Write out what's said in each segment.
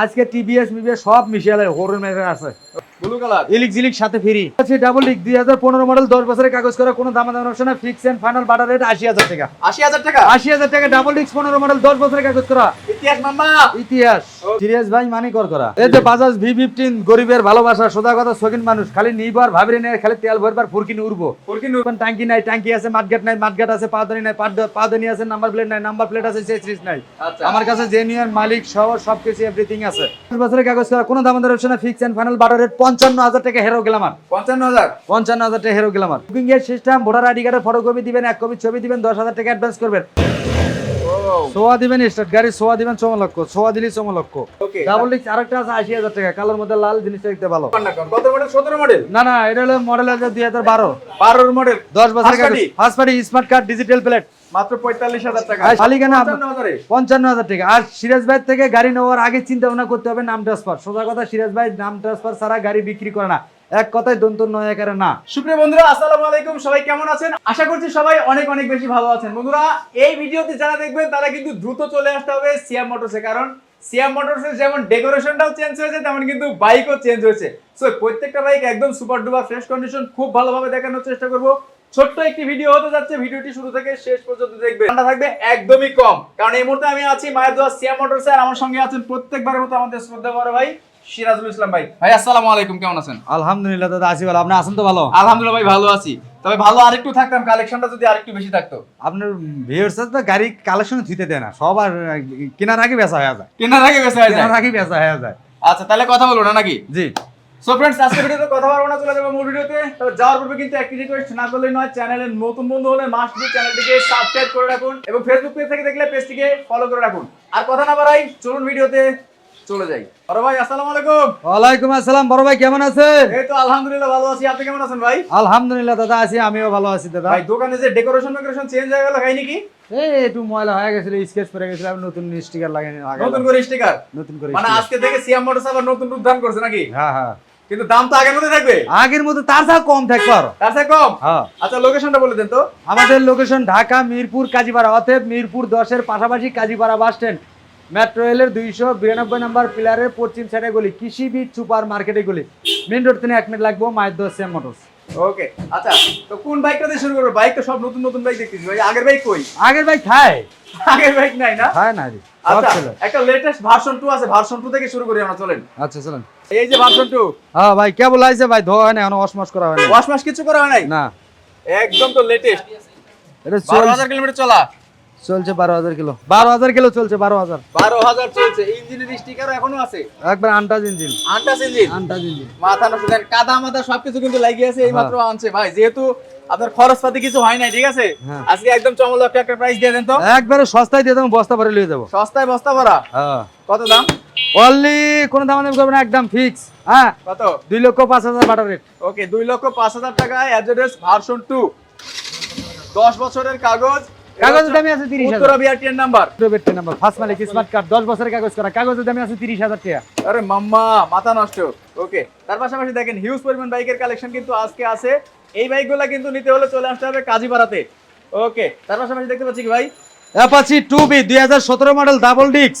আজকে টিভিএস মিভিএস সব মিশিয়ে হরুন মেশিন আছে। ব্লু কালার ইলিক জিলিক সাথে ফ্রি। আছে ডাবল ডিক দুই হাজার পনেরো মডেল দশ বছরের কাগজ করা কোনো দাম দাম option fix and final butter rate আশি হাজার টাকা। আশি হাজার টাকা? আশি হাজার টাকা ডাবল ডিক্স পনেরো মডেল দশ বছরের কাগজ করা। ইতিহাস মাম্মা। ইতিহাস। সিরিয়াস ভাই মানি কর করা। এই যে বাজাজ ভি ফিফটিন গরিবের ভালোবাসা সোজা কথা মানুষ খালি নিবার ভাবরে নিয়ে খালি তেল ভরবার ফুরকিনি উড়বো। ফোরকিনু নাই টাঙ্কি আছে মাঠঘাট নাই মাঠঘাট আছে পাদানি নাই পাদ- পাদানি আছে নাম্বার প্লেট নাই নাম্বার প্লেট আছে নাই। আচ্ছা। আমার কাছে জেনুইন মালিক সহ সবকিছু এভরিথিং আছে। বছরের কাগজ করা কোনো দাম option fix and final butter rate পঞ্চান্ন হাজার টাকা হেরো গ্লামার পঞ্চান্ন হাজার? পঞ্চান্ন হাজার টাকা হেরো গ্লামার বুকিং এর সিস্টেম ভোটার আইডি কার্ডের ফটোকপি দিবেন এক কপি ছবি দিবেন দশ হাজার টাকা অ্যাডভান্স করবেন। সোয়া দিবেন স্টার্ট গাড়ি সোয়া দিবেন চমলক্ষ সোয়া দিলি চমলক্ষ ওকে ডাবল ডিক্স আরেকটা আছে আশি হাজার টাকা কালোর মধ্যে লাল জিনিসটা দেখতে ভালো। কত মডেল সতেরো মডেল না না এটা হলো মডেল আছে দুই হাজার বারো। বারোর মডেল দশ বছর first party smart card digital plate মাত্র পঁয়তাল্লিশ হাজার টাকা। মালিকানা পঞ্চান্ন হাজারে। হাজার টাকা। আর সিরাজ ভাই থেকে গাড়ি নেওয়ার আগে চিন্তা ভাবনা করতে হবে নাম ট্রান্সফার সোজা কথা সিরাজ ভাই নাম ট্রান্সফার ছাড়া গাড়ি বিক্রি করে না। এক কথায় দন্ত নয় একারে না। সুপ্রিয় বন্ধুরা আসসালামু আলাইকুম। সবাই কেমন আছেন? আশা করছি সবাই অনেক অনেক বেশি ভালো আছেন। বন্ধুরা এই ভিডিওতে যারা দেখবেন তারা কিন্তু দ্রুত চলে আসতে হবে সিয়াম মোটরসে কারণ সিয়াম মোটরসের যেমন ডেকোরেশনটাও চেঞ্জ হয়েছে তেমন কিন্তু বাইকও চেঞ্জ হয়েছে। সো প্রত্যেকটা বাইক একদম সুপার ডুপার ফ্রেশ কন্ডিশন খুব ভালোভাবে দেখানোর চেষ্টা করব। ছোট্ট একটি ভিডিও হতে যাচ্ছে ভিডিওটি শুরু থেকে শেষ পর্যন্ত দেখবেন। ঠান্ডা থাকবে একদমই কম। কারণ এই মুহূর্তে আমি আছি মায়ের দোয়া সিয়াম মোটরসে আর আমার সঙ্গে আছেন প্রত্যেকবারের মতো আমাদের শ্রদ্ধা বড় ভাই সিরাজুল ইসলাম ভাই। ভাই আসসালামু আলাইকুম কেমন আছেন? আলহামদুলিল্লাহ দাদা আসি ভালো। আপনি আসেন তো ভালো? আলহামদুলিল্লাহ ভাই ভালো আছি। তবে ভালো আরেকটু থাকতাম কালেকশনটা যদি আরেকটু বেশি থাকতো। আপনার ভিউয়ার্স তো গাড়ি কালেকশন ধুতে দেয় না। সব আর কেনার আগে বেচা হয়ে যায়। কেনার আগে বেঁচে হয়ে যায়? কেনার আগে বেচা হয়ে যায়। আচ্ছা তাহলে কথা বলব না নাকি? জি। সো ফ্রেন্ডস আজকে ভিডিওতে কথা বলব না চলে যাব মূল ভিডিওতে। তবে যাওয়ার পূর্বে কিন্তু একটি রিকোয়েস্ট না করলেই নয় চ্যানেলের নতুন বন্ধু হলে মাস্ট বি চ্যানেলটিকে সাবস্ক্রাইব করে রাখুন এবং ফেসবুক পেজ থেকে দেখলে পেজটিকে ফলো করে রাখুন। আর কথা না বাড়াই চলুন ভিডিওতে চলে যাই। বড় ভাই আসসালামু আলাইকুম। ওয়ালাইকুম আসসালাম বড় ভাই কেমন আছেন? এই তো আলহামদুলিল্লাহ ভালো আছি। আপনি কেমন আছেন ভাই? আলহামদুলিল্লাহ দাদা আছি আমিও ভালো আছি দাদা। ভাই দোকানে যে ডেকোরেশন ডেকোরেশন চেঞ্জ হয়ে গেল খাইনি কি? এই একটু ময়লা হয়ে গেছিল স্কেচ করে গেছিলাম নতুন স্টিকার নতুন করে স্টিকার নতুন করে মানে আজকে থেকে সিয়াম মোটরস আবার নতুন রূপ ধারণ করছে নাকি? হ্যাঁ হ্যাঁ। কিন্তু দাম তো আগের মধ্যে থাকবে? আগের মতো তার কম থাকবে আরও তার কম? হ্যাঁ। আচ্ছা লোকেশনটা বলে দেন তো। আমাদের লোকেশন ঢাকা মিরপুর কাজীপাড়া। অতএব মিরপুর দশের পাশাপাশি কাজীপাড়া বাস স্ট্যান্ড মেট্রো রেলের দুইশো বিরানব্বই নম্বর পিলারের পশ্চিম সাইডে গলি। কৃষি বিট সুপার মার্কেটে গলি। মেন রোড থেকে এক মিনিট লাগবো মায়ের দশ সেম মোটরস ওকে আচ্ছা তো কোন বাইকটা দিয়ে শুরু করব? বাইক তো সব নতুন নতুন বাইক দেখতেছি। ভাই আগের বাইক কই? আগের বাইক খায় আগের বাইক নাই না? হ্যাঁ না রে আচ্ছা একটা লেটেস্ট ভার্সন 2 আছে ভার্সন 2 থেকে শুরু করি আমরা চলেন। আচ্ছা চলেন। এই যে ভার্সন 2 হ্যাঁ ভাই কেবল আইছে ভাই ধোয়া হয় না এখন অসমস করা হয় না ওয়াশ মাস কিছু করা হয় নাই? না। একদম তো লেটেস্ট এটা 12000 কিলোমিটার চলা। চলছে বারো হাজার কিলো। বারো হাজার কিলো চলছে বারো হাজার। 12000 চলছে। ইঞ্জিনের স্টিকার এখনও আছে? একবার untouched engine. Untouched engine? Untouched engine. মাথা নষ্ট দেন কাদা মাথা সবকিছু কিন্তু লাগিয়ে আছে এই মাত্র আনছে। ভাই যেহেতু আপনার খরচপাতি কিছু হয় নাই ঠিক আছে? হ্যাঁ। আজকে একদম চমলক একটা প্রাইস দিয়ে দেন তো। একবারে সস্তায় দিয়ে দেবো বস্তা ভরে লিয়ে যাব। সস্তায় বস্তা ভরা? হ্যাঁ। কত দাম? অনলি কোনো দাম দাম করবে না একদম ফিক্স হ্যাঁ। কত? দুই লক্ষ পাঁচ হাজার বাটার রেট ওকে দুই লক্ষ পাঁচ হাজার টাকায় অ্যাড্রেস ভার্সন টু দশ বছরের কাগজ কাগজের দামি আছে 30000 উত্তরা বিআরটিএন নাম্বার বিআরটিএন নাম্বার ফার্স্ট মালিক স্মার্ট কার্ড 10 বছরের কাগজ করা কাগজের দামি আছে 30000 টাকা। আরে মাম্মা মাথা নষ্ট। ওকে তার পাশাপাশি দেখেন হিউজ পরিমাণ বাইকের কালেকশন কিন্তু আজকে আছে। এই বাইকগুলো কিন্তু নিতে হলে চলে আসতে হবে কাজীপাড়াতে। ওকে তার পাশাপাশি দেখতে পাচ্ছি কি ভাই? Apache 2B 2017 model double disc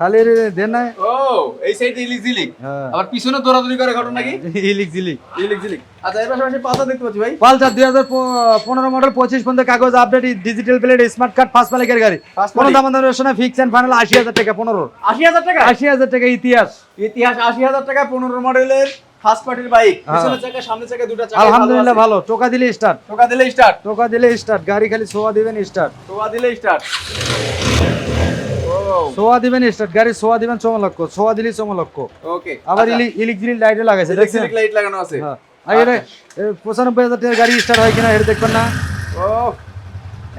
খালি দেন না ও এই সাইডে ইলেকট্রিক হ্যাঁ। আবার পিছনে দৌড়াদৌড়ি করে ঘটনা কি ইলিক জিলিক ইলেকট্রিক আচ্ছা এর পাশাপাশি পাতা দেখতে পাচ্ছি ভাই। পালসার দুই হাজার পনেরো মডেল পঁচিশ পর্যন্ত কাগজ update digital plate smart card first মালিকের গাড়ি। কোনো দাম দাম অপশন ফিক্স অ্যান্ড ফাইনাল আশি হাজার টাকা পনেরো। আশি হাজার টাকা? আশি হাজার টাকা ইতিহাস। ইতিহাস আশি হাজার টাকা পনেরো মডেলের ফার্স্ট পার্টির বাইক। পিছনের চাকা সামনের চাকা দুটো চাকা আলহামদুলিল্লাহ ভালো। টোকা দিলে স্টার্ট টোকা দিলে স্টার্ট টোকা দিলে স্টার্ট গাড়ি খালি সোয়া দিবেন স্টার্ট টোকা দিলে স্টার্ট সোয়া দিবেন স্টার্ট গাড়ি সোয়া দিবেন চমলক্ষ সোয়া দিলে চমলক্ষ ওকে। আবার ইলেকট্রিক ইলিক লাইটে লাগাইছে ইলেকট্রিক লাইট লাগানো আছে। হ্যাঁ। আর এটা এ, পঁচানব্বই হাজার টাকার গাড়ি স্টার্ট হয় কিনা এটা দেখবেন না। ও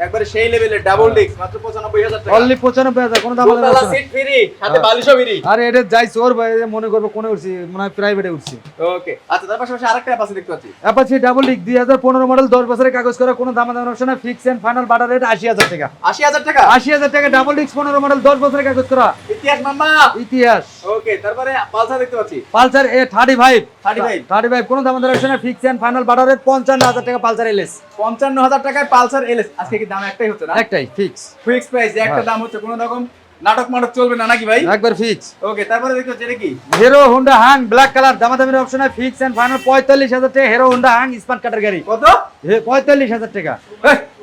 একবারে সেই লেভেলের ডাবল ডিস্ক মাত্র পঁচানব্বই হাজার টাকা। অনলি পঁচানব্বই হাজার কোনো দাম দোতলা সিট ফ্রি সাথে। বালিশও ফ্রি আরে এটা যাই চোর ভাই মনে করব কোনে উঠছি মনে হয় প্রাইভেটে উঠছি। ওকে আচ্ছা তার পাশাপাশি আরেকটা অ্যাপাসি দেখতে পাচ্ছি। অ্যাপাচি ডাবল হাজার পনেরো মডেল দশ বছরের কাগজ করা কোনো দাম দাম option fix and final better rate আশি হাজার টাকা। আশি হাজার টাকা? আশি হাজার টাকা ডাবল ডিক্স পনেরো মডেল দশ বছরের কাগজ করা। ইতিহাস মাম্মা! ইতিহাস। ওকে তারপরে পালসার দেখতে পাচ্ছি। পালসার এ থার্টি ফাইভ 35 থার্টি ফাইভ কোনো দাম দাম option fix and final better rate পঞ্চান্ন হাজার টাকা পালসার এলএস পঞ্চান্ন হাজার টাকায় পালসার এলএস আজকে কি দাম একটাই হচ্ছে না? একটাই ফিক্স ফিক্স প্রাইস একটা হ্যাঁ। দাম হচ্ছে কোনো রকম নাটক মাটক চলবে না নাকি ভাই? একবার ফিক্স ওকে তারপরে এটা কি? Hero Honda Hunk black colour দামাদামির option fix and final পঁয়তাল্লিশ হাজার টাকা হিরো হোন্ডা হাং স্মার্ট কাটার গাড়ি। কত? হে- পঁয়তাল্লিশ হাজার টাকা।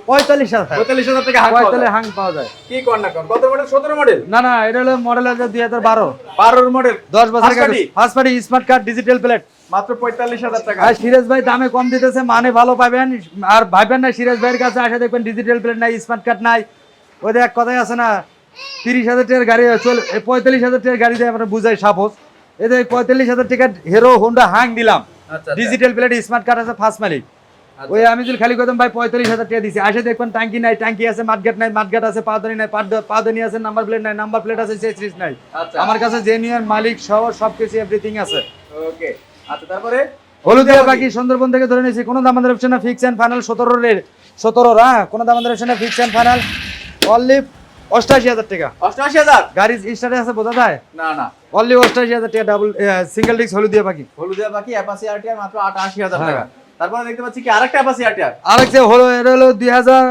পঁয়তাল্লিশ হাজার। পঁয়তাল্লিশ হাজার টাকা হাত পাওয়া যায়। হাং পাওয়া যায়। কি কর না কত মডেল সতেরো মডেল না না এটা হলো মডেল আছে দুই হাজার বারো। বারোর মডেল দশ বছর First party? First party smart card digital plate মাত্র পঁয়তাল্লিশ হাজার টাকা। আর সিরাজ ভাই দামে কম দিতেছে মানে ভালো পাবেন। আর ভাইবেন না সিরাজ ভাইয়ের কাছে আসে দেখবেন ডিজিটাল প্লেট নাই স্মার্ট কার্ড নাই। ওদের এক কথাই আছে না তিরিশ হাজার টাকার গাড়ি চল এই পঁয়তাল্লিশ হাজার টাকার গাড়ি দিয়ে আমরা বুঝাই সাপোজ। এদের পঁয়তাল্লিশ হাজার টাকার হিরো হোন্ডা হাং দিলাম। আচ্ছা ডিজিটাল প্লেট স্মার্ট কার্ড আছে ফার্স্ট মালিক। ওই আমি যদি খালি করতাম ভাই পঁয়তাল্লিশ হাজার টাকা দিছি। আসে দেখবেন ট্যাঙ্কি নাই ট্যাঙ্কি আছে নাই আছে পাদানি নাই পাদানি আছে নাম্বার প্লেট নাই নাম্বার প্লেট আছে নাই। আচ্ছা। আমার কাছে জেনুইন মালিক সহ সবকিছু এভরিথিং আছে। ওকে আচ্ছা তারপরে? হলুদিয়া বাকি সুন্দরবন থেকে ধরে নিয়েছি? কোনো দামাদের অপশন না ফিক্স অ্যান্ড ফাইনাল সতেরো রেট সতেরো হ্যাঁ কোনো দামাদের অপশন না ফিক্স অ্যান্ড ফাইনাল অনলি অষ্টাশি হাজার টাকা। অষ্টআশি হাজার? গাড়ি স্টার্টে আছে বোঝা যায়? না না। অনলি অষ্টাশি হাজার টাকা ডাবল সিঙ্গেল ডিস্ক হলুদিয়া বাকি। হলুদিয়া বাকি অ্যাপাসি আরটিআর মাত্র আটাশি হাজার হ্যাঁ। টাকা। তারপরে দেখতে পাচ্ছি কি আরেকটা অ্যাপাসি আরটিআর আরেক যে হলো এটা হলো দুই হাজার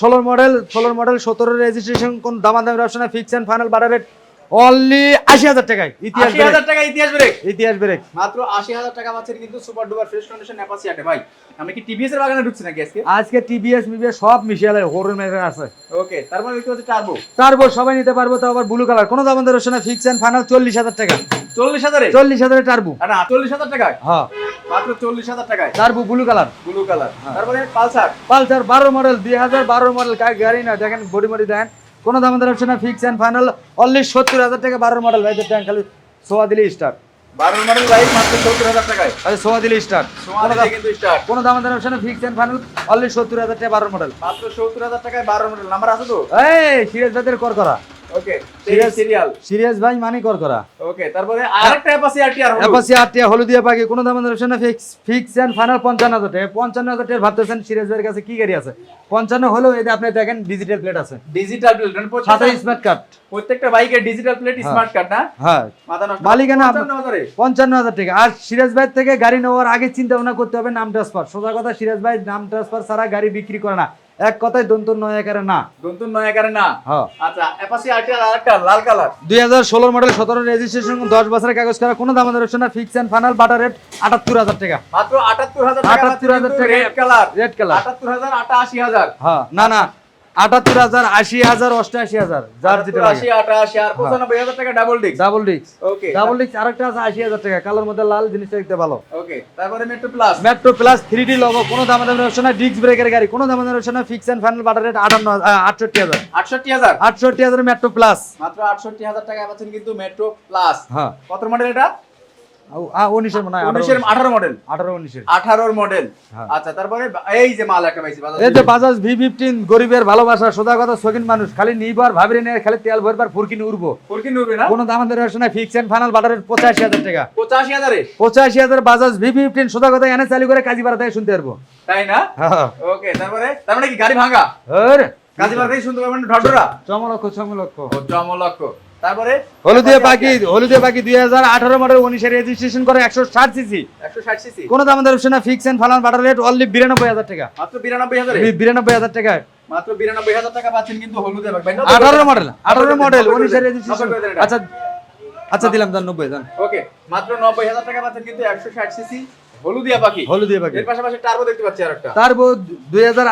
ষোলোর মডেল ষোলোর মডেল সতেরো রেজিস্ট্রেশন কোন দামাদামের option fix and final better rate. Only আশি হাজার টাকায়। ইতিহাস হাজার টাকা ইতিহাস ব্রেক ইতিহাস ব্রেক মাত্র আশি হাজার টাকা পাচ্ছেন কিন্তু super duper fresh condition Apache আটে। ভাই আমি কি টিভিএস এর বাগানে ঢুকছি নাকি আজকে? আজকে টিভিএস সব হরুন মেরে আছে। ওকে তারপরে দেখতে পাচ্ছি টার্বো তারপর সবাই নিতে পারব তো আবার ব্লু কালার কোনো অপশন ফিক্স অ্যান্ড ফাইনাল চল্লিশ হাজার টাকা। চল্লিশ হাজারে? চল্লিশ হাজারের টার্বো না চল্লিশ হাজার টাকায়? হ্যাঁ। মাত্র চল্লিশ হাজার টাকায়। Turbo blue colour blue colour তারপরে পালসার। পালসার বারো মডেল দুই হাজার বারো মডেল গাড়ি না দেখেন বডি মডি দেখেন কোনো দাম দামাদের option fix and final only সত্তর হাজার টাকা বারোর মডেল ভাই ট্যাঙ্ক খালি সোয়া দিলি স্টার্ট বারো মডেল বাইক মাত্র সত্তর হাজার টাকায়। আরে সোয়া দিলি স্টার্ট কোনো দামাদের option fix and final only সত্তর হাজার টাকা বারো মডেল মাত্র সত্তর হাজার টাকায় বারো মডেল নাম্বার আছে তো? এই সিরিয়াস ভাইদের কর করা। ওকে Serial- সিরিয়াল সিরিয়াস ভাই মানি কর করা। ওকে তারপরে আরেকটা অ্যাপাসি আরটিআর হলো। এপাশে হলুদিয়া পাখি কোনো দামের option fix fix and final পঞ্চান্ন হাজার টাকা। পঞ্চান্ন হাজার টাকা ভাবতেছেন সিরিয়াস ভাইয়ের কাছে কি গাড়ি আছে? পঞ্চান্ন হলেও এটা আপনি দেখেন ডিজিটাল প্লেট আছে। ডিজিটাল প্লেট সাথে স্মার্ট কার্ড প্রত্যেকটা বাইকের ডিজিটাল প্লেট। স্মার্ট কার্ড না? হ্যাঁ। মালিকানা 55,000 পঞ্চান্ন হাজার টাকা। আর সিরাজ ভাই থেকে গাড়ি নেওয়ার আগে চিন্তা ভাবনা করতে হবে নাম ট্রান্সফার সোজা কথা সিরাজ ভাই নাম ট্রান্সফার ছাড়া গাড়ি বিক্রি করে না। এক কথায় দন্ত নয় একারে না। নতুন নয় একারে না? হ্যাঁ। আচ্ছা অ্যাপাসি আরটিআর আরেকটা লাল কালার। দুই হাজার ষোলোর মডেল সতেরো রেজিস্ট্রেশন দশ বছরের কাগজ করা কোনো দাম না fix and final better rate আটাত্তর হাজার টাকা। মাত্র আটাত্তর হাজার টাকা 78,000 টাকা। রেড কালার রেড কালার আটাত্তর হাজার আটাশি হাজার। হ্যাঁ না না আটাত্তর হাজার আশি হাজার অষ্টাশি হাজার যার যেটা আশি আটাশি আর পঁচানব্বই হাজার টাকা double disc double disc okay double disc আরেকটা আছে আশি হাজার টাকা। কালোর মধ্যে লাল জিনিসটা দেখতে ভালো। ওকে তারপরে metro plus metro plus three D logo কোনো দাম দামের অপশন ডিস্ক ব্রেকের গাড়ি কোনো দাম দামের option fix and final better rate আটান্ন আটষট্টি হাজার। আটষট্টি হাজার? আটষট্টি হাজার মেট্রো প্লাস মাত্র আটষট্টি হাজার টাকা পাচ্ছেন কিন্তু মেট্রো প্লাস হ্যাঁ। কত মডেল এটা? উনিশের মনে হয় উনিশের আঠারো মডেল আঠারো উনিশের আঠারোর মডেল হ্যাঁ। আচ্ছা তারপরে এই যে মাল একটা পাইছি এই যে বাজাজ ভি ফিফটিন গরিবের ভালোবাসা সোজা কথা শৌখিন মানুষ খালি নিবার ভাবরে নিয়ে খালি তেল ভরবার ফুরকিন উড়বো। ফুরকি নুরবে না? কোনো দাম দামের option fix and final better পঁচাশি হাজার টাকা। পঁচাশি হাজারে? পঁচাশি হাজার বাজাজ ভি ফিফটিন সোজা কথা এনে চালু করে কাজীপাড়া থেকে শুনতে পারব। তাই না? হ্যাঁ। ওকে তারপরে তার মানে কি গাড়ি ভাঙা? আরে, কাজীপাড়া শুনতে পারবেন ঢটরা চমলক্ষ চমলক্ষ। ও জমলক্ষ তারপরে হলুদিয়া পাখি হলুদিয়া পাখি দুই হাজার আঠারো মডেল উনিশে রেজিস্ট্রেশন করে একশো ষাট সিসি একশো ষাট সিসি কোনো দাম option fix and final better rate only বিরানব্বই হাজার টাকা। মাত্র বিরানব্বই হাজারে? বিরানব্বই হাজার টাকা। মাত্র বিরানব্বই হাজার টাকা পাচ্ছেন কিন্তু হলুদে আঠারো মডেল আঠারো মডেল উনিশে রেজিস্ট্রেশন আচ্ছা আচ্ছা দিলাম দান নব্বই দান। ওকে মাত্র নব্বই হাজার টাকা পাচ্ছেন কিন্তু একশো ষাট সিসি হলুদিয়া পাখি। হলুদিয়া পাখি। এর পাশাপাশি টার্বো দেখতে পাচ্ছি আর টার্বো তারপর দুই হাজার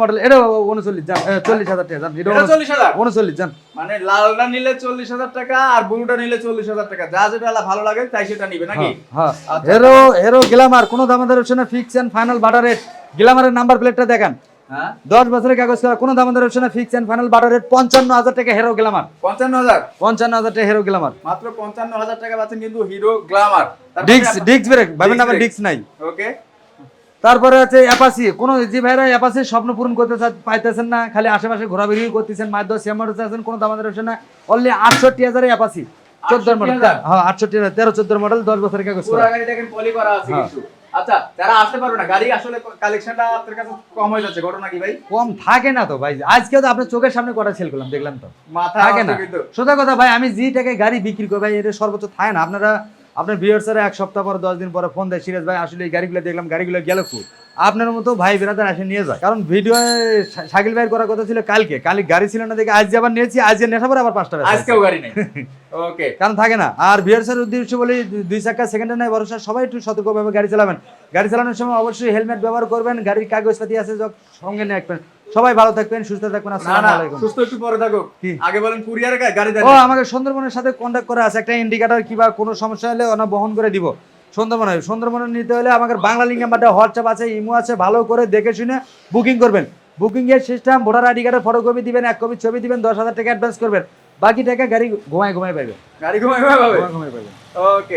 মডেল এটা উনচল্লিশ যান এ, চল্লিশ হাজার টাকা জান এটা 40000 39 জান। মানে লালটা নিলে চল্লিশ হাজার টাকা আর ব্লুটা নিলে চল্লিশ হাজার টাকা। যা যেটা ভালো লাগে তাই সেটা নিবে নাকি? হ্যাঁ। হেরো হেরো গ্লামার কোনো দাম হচ্ছে না ফিক্স ফাইনাল বাটার রেট গ্লামারের নাম্বার প্লেটটা দেখেন। দশ বছরের কাগজ করা কোনো দাম দামের option fix and final better rate পঞ্চান্ন হাজার টাকা হেরো গ্লামার পঞ্চান্ন হাজার? পঞ্চান্ন হাজার টাকা হেরো গ্লামার মাত্র পঞ্চান্ন হাজার টাকা পাচ্ছেন কিন্তু হিরো গ্লামার ডিক্স ডিক্স ব্রেক ভাবেন না আমার ডিক্স নাই। ওকে তারপরে আছে অ্যাপাসি কোনো যে ভাইরা অ্যাপাসির স্বপ্ন পূরণ করতে পাইতেছেন না খালি আশেপাশে ঘোরাঘুরি করতেছেন মায়ের দশ সিএম আছেন কোনো দামাদের অপশন না। অনলি আটষট্টি হাজারে অ্যাপাসি চোদ্দ মডেল হ্যাঁ আটষট্টি হাজার তেরো চোদ্দ মডেল দশ বছরের কাগজ করা। গাড়ি দেখেন পলি করা আছে হ্যাঁ। কিছু। আচ্ছা যারা আসতে পারবে না গাড়ি আসলে কালেকশনটা আপনার কাছে কম হয়ে যাচ্ছে ঘটনা কি ভাই? কম থাকে না তো ভাই আজকে তো আপনার চোখের সামনে কটা সেল করলাম দেখলাম তো। মাথা থাকে না। সোজা কথা ভাই আমি যে টাকায় গাড়ি বিক্রি করি ভাই এটা সর্বোচ্চ থাকে না। আপনারা আপনার ভিউয়ার্সারা এক সপ্তাহ পর দশ দিন পরে ফোন দেয় সিরাজ ভাই আসলে এই গাড়িগুলো দেখলাম গাড়িগুলো গেল খুব আপনার মতো ভাই বেরাদার এসে নিয়ে যায়। কারণ ভিডিও শাকিল ভাইয়ের করার কথা ছিল কালকে। কালি গাড়ি ছিল না দেখে আজ আবার নিয়েছি আজ নেশা পরে আবার পাঁচটা। আজকেও গাড়ি নেই। ওকে কারণ থাকে না আর ভিউয়ার্সের উদ্দেশ্য বলি দুই চাকা সেকেন্ডে নাই ভরসা সবাই একটু সতর্কভাবে গাড়ি চালাবেন। গাড়ি চালানোর সময় অবশ্যই হেলমেট ব্যবহার করবেন গাড়ির কাগজপাতি আছে সঙ্গে নিয়ে রাখবেন সবাই ভালো থাকবেন সুস্থ থাকবেন আসসালামু আলাইকুম। সুস্থ একটু পরে থাকুক। আগে বলেন কুরিয়ার গাড়ি ও আমাকে সুন্দরবনের সাথে কন্ট্যাক্ট করা আছে। একটা ইন্ডিকেটর কিবা কোনো সমস্যা হলে ওনা বহন করে দিব। সুন্দরবনে সুন্দরবনে নিতে হলে আমাকে বাংলা লিঙ্ক নাম্বারটা হোয়াটসঅ্যাপ আছে ইমো আছে ভালো করে দেখে শুনে বুকিং করবেন। বুকিং এর সিস্টেম ভোটার আইডি কার্ডের ফটো ফটোকপি দিবেন এক কপি ছবি দিবেন দশ হাজার টাকা অ্যাডভান্স করবেন। বাকি টাকা গাড়ি ঘুমায় ঘুমায় পাইবে। গাড়ি পাবে? ঘুমায় ঘুমায় পাইবে। ওকে